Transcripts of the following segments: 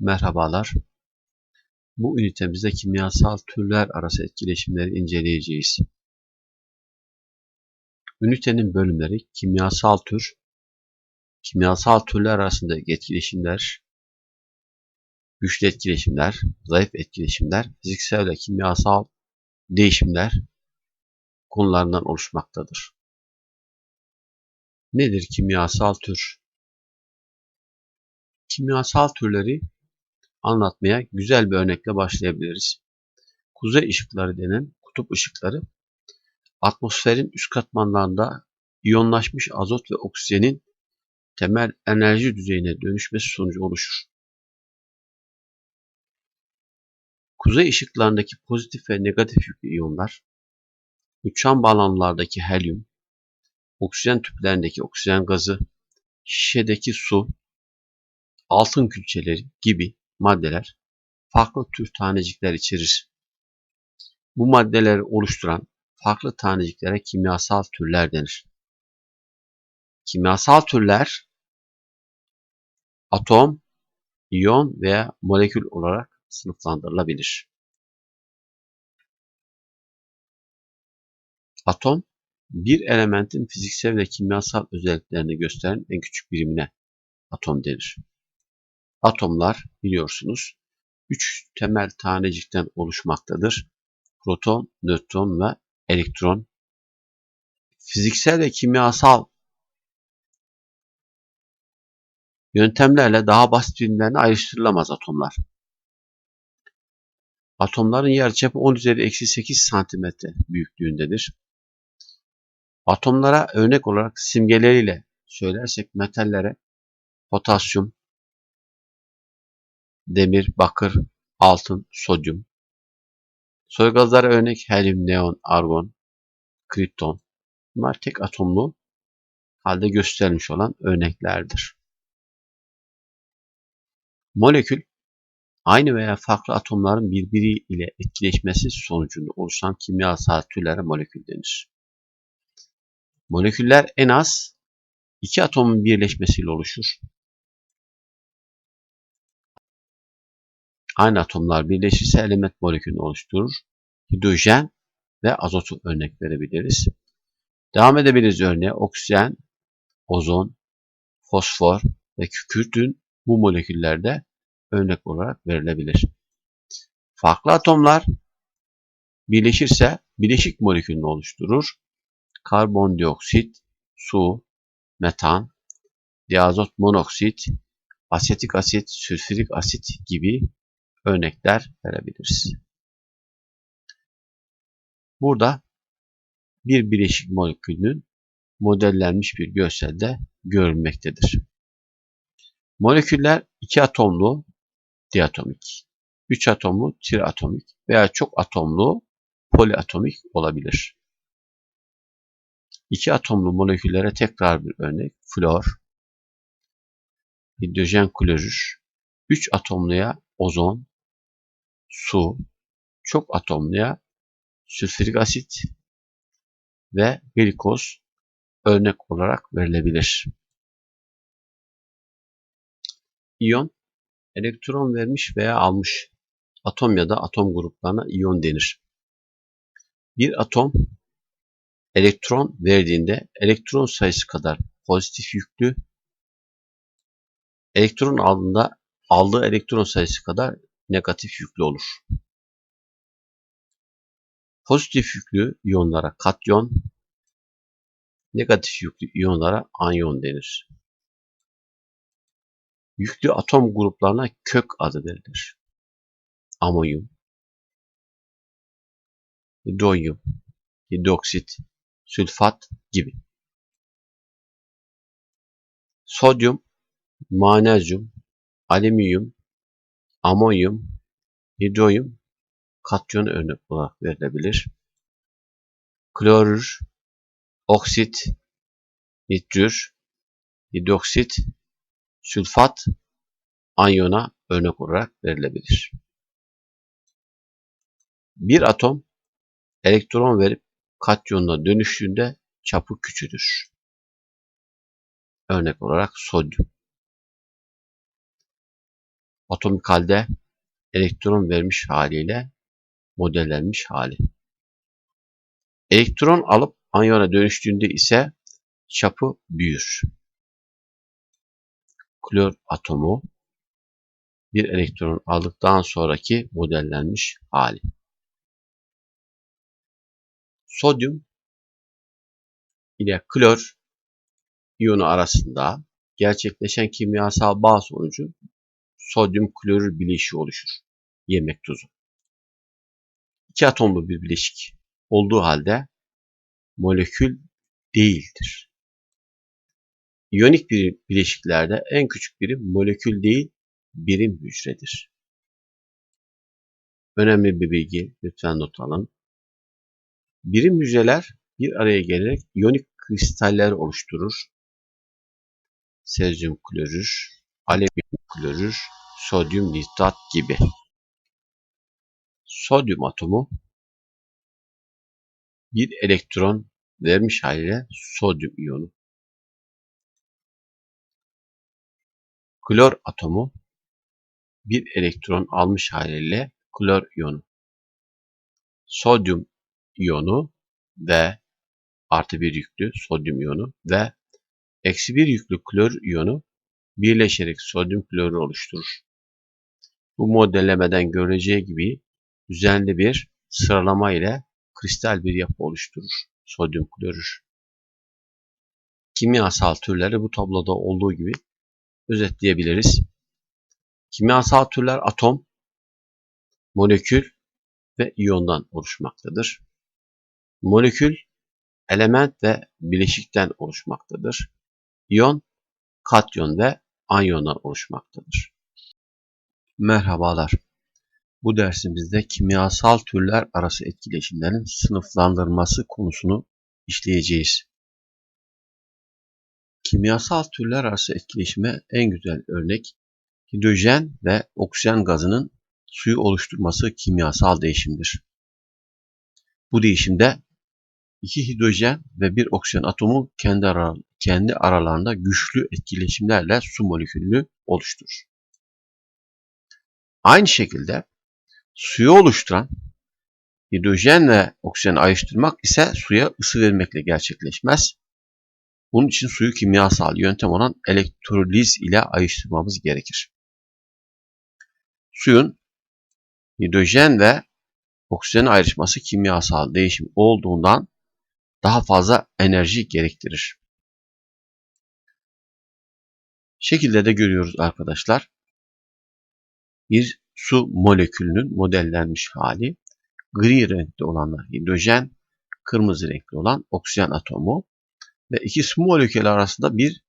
Merhabalar. Bu ünitemizde kimyasal türler arası etkileşimleri inceleyeceğiz. Ünitenin bölümleri kimyasal tür, kimyasal türler arasındaki etkileşimler, güçlü etkileşimler, zayıf etkileşimler, fiziksel ve kimyasal değişimler konularından oluşmaktadır. Nedir kimyasal tür? Kimyasal türleri anlatmaya güzel bir örnekle başlayabiliriz. Kuzey ışıkları denen kutup ışıkları atmosferin üst katmanlarında iyonlaşmış azot ve oksijenin temel enerji düzeyine dönüşmesi sonucu oluşur. Kuzey ışıklarındaki pozitif ve negatif yüklü iyonlar, uçan balonlardaki helyum, oksijen tüplerindeki oksijen gazı, şişedeki su, altın külçeleri gibi maddeler farklı tür tanecikler içerir. Bu maddeleri oluşturan farklı taneciklere kimyasal türler denir. Kimyasal türler atom, iyon veya molekül olarak sınıflandırılabilir. Atom, bir elementin fiziksel ve kimyasal özelliklerini gösteren en küçük birimine atom denir. Atomlar biliyorsunuz üç temel tanecikten oluşmaktadır. Proton, nötron ve elektron. Fiziksel ve kimyasal yöntemlerle daha basit birimlerine ayrıştırılamaz atomlar. Atomların yarıçapı 10 üzeri eksi 8 santimetre büyüklüğündedir. Atomlara örnek olarak simgeleriyle söylersek metallere potasyum, demir, bakır, altın, sodyum. Soy gazlara örnek helyum, neon, argon, kripton. Bunlar tek atomlu halde gösterilmiş olan örneklerdir. Molekül aynı veya farklı atomların birbiri ile etkileşmesi sonucunda oluşan kimyasal türlere molekül denir. Moleküller en az iki atomun birleşmesiyle oluşur. Aynı atomlar birleşirse element molekülünü oluşturur. Hidrojen ve azotu örnek verebiliriz. Devam edebiliriz örneğe. Oksijen, ozon, fosfor ve kükürtün bu moleküllerde örnek olarak verilebilir. Farklı atomlar birleşirse bileşik molekülünü oluşturur. Karbondioksit, su, metan, diazot monoksit, asetik asit, sülfürik asit gibi örnekler verebiliriz. Burada bir bileşik molekülünün modellenmiş bir görselde görülmektedir. Moleküller iki atomlu diatomik, üç atomlu triatomik veya çok atomlu poliatomik olabilir. İki atomlu moleküllere tekrar bir örnek flor, hidrojen klorür, üç atomluya ozon, su, çok atomluya sülfürik asit ve glikoz örnek olarak verilebilir. İyon, elektron vermiş veya almış atom ya da atom gruplarına iyon denir. Bir atom elektron verdiğinde elektron sayısı kadar pozitif yüklü, elektron aldığında aldığı elektron sayısı kadar negatif yüklü olur. Pozitif yüklü iyonlara katyon, negatif yüklü iyonlara anyon denir. Yüklü atom gruplarına kök adı verilir. Amonyum, hidroyum, hidroksit, sülfat gibi. Sodyum, manezyum, alüminyum, amonyum, hidroyum katyon örnek olarak verilebilir. Klorür, oksit, nitrür, hidroksit, sülfat anyona örnek olarak verilebilir. Bir atom elektron verip katyonuna dönüştüğünde çapı küçülür. Örnek olarak sodyum. Atomik halde elektron vermiş haliyle modellenmiş hali. Elektron alıp anyona dönüştüğünde ise çapı büyür. Klor atomu bir elektron aldıktan sonraki modellenmiş hali. Sodyum ile klor iyonu arasında gerçekleşen kimyasal bağ sonucu sodyum klorür bileşiği oluşur. Yemek tuzu. İki atomlu bir bileşik olduğu halde molekül değildir. İyonik bir bileşiklerde en küçük birim molekül değil, birim hücredir. Önemli bir bilgi, lütfen not alın. Birim hücreler bir araya gelerek iyonik kristaller oluşturur. Sezyum klorür, alüminyum klorür, sodyum nitrat gibi. Sodyum atomu bir elektron vermiş haliyle sodyum iyonu. Klor atomu bir elektron almış haliyle klor iyonu. Sodyum iyonu ve artı bir yüklü sodyum iyonu ve eksi bir yüklü klor iyonu birleşerek sodyum klorü oluşturur. Bu modellemeden göreceği gibi düzenli bir sıralama ile kristal bir yapı oluşturur sodyum klorür. Kimyasal türleri bu tabloda olduğu gibi özetleyebiliriz. Kimyasal türler atom, molekül ve iyondan oluşmaktadır. Molekül, element ve bileşikten oluşmaktadır. İyon, katyon ve anyondan oluşmaktadır. Merhabalar. Bu dersimizde kimyasal türler arası etkileşimlerin sınıflandırması konusunu işleyeceğiz. Kimyasal türler arası etkileşime en güzel örnek hidrojen ve oksijen gazının suyu oluşturması kimyasal değişimdir. Bu değişimde iki hidrojen ve bir oksijen atomu kendi, kendi aralarında güçlü etkileşimlerle su molekülünü oluşturur. Aynı şekilde suyu oluşturan hidrojen ve oksijen ayrıştırmak ise suya ısı vermekle gerçekleşmez. Bunun için suyu kimyasal yöntem olan elektroliz ile ayrıştırmamız gerekir. Suyun hidrojen ve oksijen ayrışması kimyasal değişim olduğundan daha fazla enerji gerektirir. Şekilde de görüyoruz arkadaşlar. Bir su molekülünün modellenmiş hali. Gri renkli olanlar hidrojen, kırmızı renkli olan oksijen atomu ve iki su molekülü arasında bir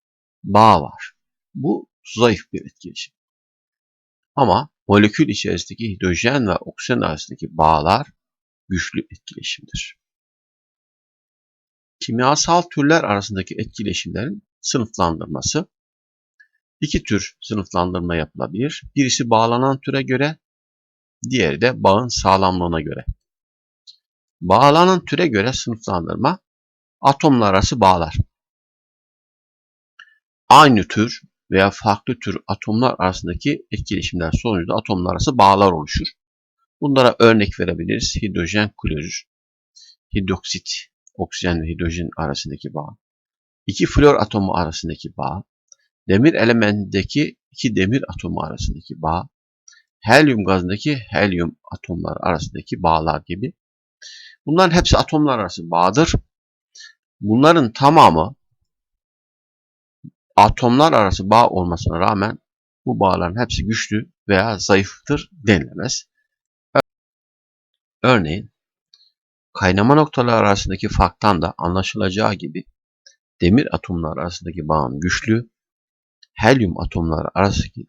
bağ var. Bu zayıf bir etkileşim. Ama molekül içerisindeki hidrojen ve oksijen arasındaki bağlar güçlü etkileşimdir. Kimyasal türler arasındaki etkileşimlerin sınıflandırması iki tür sınıflandırma yapılabilir. Birisi bağlanan türe göre, diğeri de bağın sağlamlığına göre. Bağlanan türe göre sınıflandırma atomlar arası bağlar. Aynı tür veya farklı tür atomlar arasındaki etkileşimler sonucunda atomlar arası bağlar oluşur. Bunlara örnek verebiliriz. Hidrojen klorür, hidroksit, oksijen ve hidrojen arasındaki bağ, iki flor atomu arasındaki bağ, demir elementindeki iki demir atomu arasındaki bağ, helyum gazındaki helyum atomlar arasındaki bağlar gibi. Bunların hepsi atomlar arası bağdır. Bunların tamamı atomlar arası bağ olmasına rağmen bu bağların hepsi güçlü veya zayıftır denilemez. Örneğin kaynama noktaları arasındaki farktan da anlaşılacağı gibi demir atomlar arasındaki bağın güçlü, helyum atomları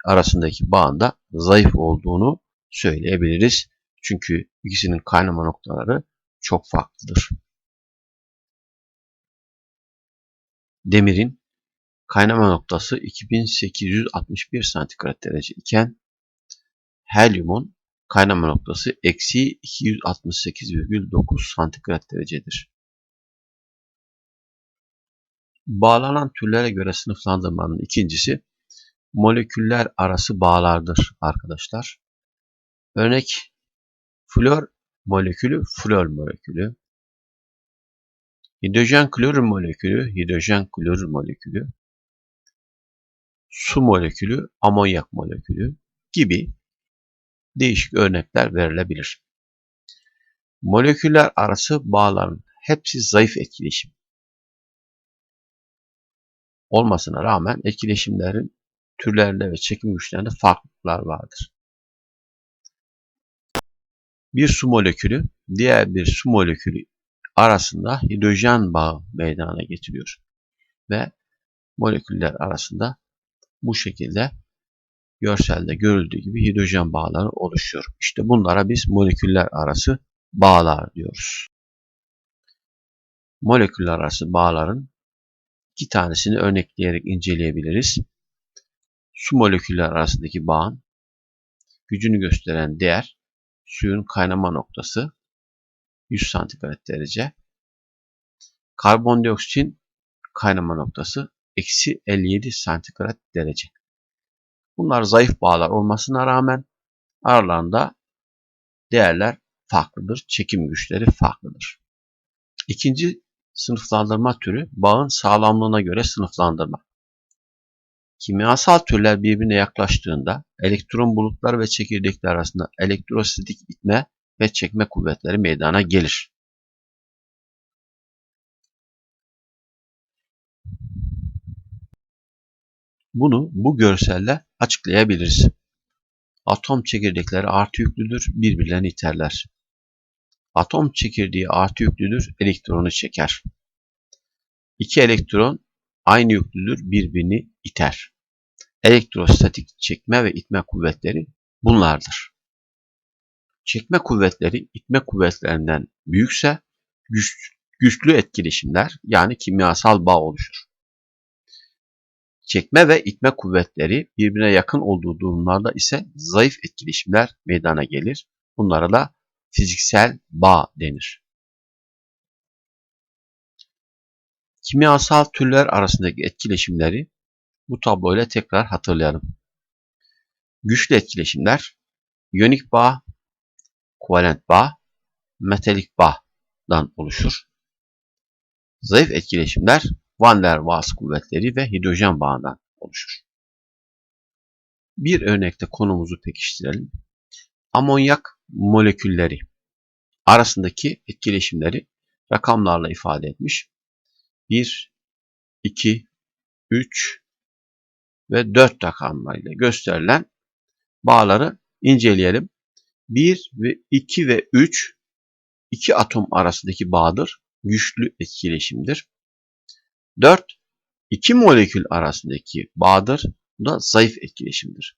arasındaki bağın da zayıf olduğunu söyleyebiliriz. Çünkü ikisinin kaynama noktaları çok farklıdır. Demirin kaynama noktası 2861 santigrat derece iken helyumun kaynama noktası eksi 268,9 santigrat derecedir. Bağlanan türlere göre sınıflandırmanın ikincisi moleküller arası bağlardır arkadaşlar. Örnek flor molekülü, flor molekülü. Hidrojen klorür molekülü, hidrojen klorür molekülü. Su molekülü, amonyak molekülü gibi değişik örnekler verilebilir. Moleküller arası bağların hepsi zayıf etkileşim olmasına rağmen etkileşimlerin türlerinde ve çekim güçlerinde farklılıklar vardır. Bir su molekülü diğer bir su molekülü arasında hidrojen bağı meydana getiriyor. Ve moleküller arasında bu şekilde görselde görüldüğü gibi hidrojen bağları oluşuyor. İşte bunlara biz moleküller arası bağlar diyoruz. Moleküller arası bağların iki tanesini örnekleyerek inceleyebiliriz. Su moleküller arasındaki bağın gücünü gösteren değer suyun kaynama noktası 100 santigrat derece. Karbondioksitin kaynama noktası eksi 57 santigrat derece. Bunlar zayıf bağlar olmasına rağmen aralarında değerler farklıdır. Çekim güçleri farklıdır. İkinci sınıflandırma türü bağın sağlamlığına göre sınıflandırma. Kimyasal türler birbirine yaklaştığında elektron bulutlar ve çekirdekler arasında elektrostatik itme ve çekme kuvvetleri meydana gelir. Bunu bu görselle açıklayabiliriz. Atom çekirdekleri artı yüklüdür, birbirlerini iterler. Atom çekirdeği artı yüklüdür, elektronu çeker. İki elektron aynı yüklüdür, birbirini iter. Elektrostatik çekme ve itme kuvvetleri bunlardır. Çekme kuvvetleri itme kuvvetlerinden büyükse güç, güçlü etkileşimler yani kimyasal bağ oluşur. Çekme ve itme kuvvetleri birbirine yakın olduğu durumlarda ise zayıf etkileşimler meydana gelir. Bunlara da fiziksel bağ denir. Kimyasal türler arasındaki etkileşimleri bu tabloyla tekrar hatırlayalım. Güçlü etkileşimler iyonik bağ, kovalent bağ, metalik bağdan oluşur. Zayıf etkileşimler Van der Waals kuvvetleri ve hidrojen bağından oluşur. Bir örnekte konumuzu pekiştirelim. Amonyak molekülleri arasındaki etkileşimleri rakamlarla ifade etmiş. 1, 2, 3 ve 4 rakamlarıyla gösterilen bağları inceleyelim. 1 ve 2 ve 3 iki atom arasındaki bağdır. Güçlü etkileşimdir. 4 iki molekül arasındaki bağdır. Bu da zayıf etkileşimdir.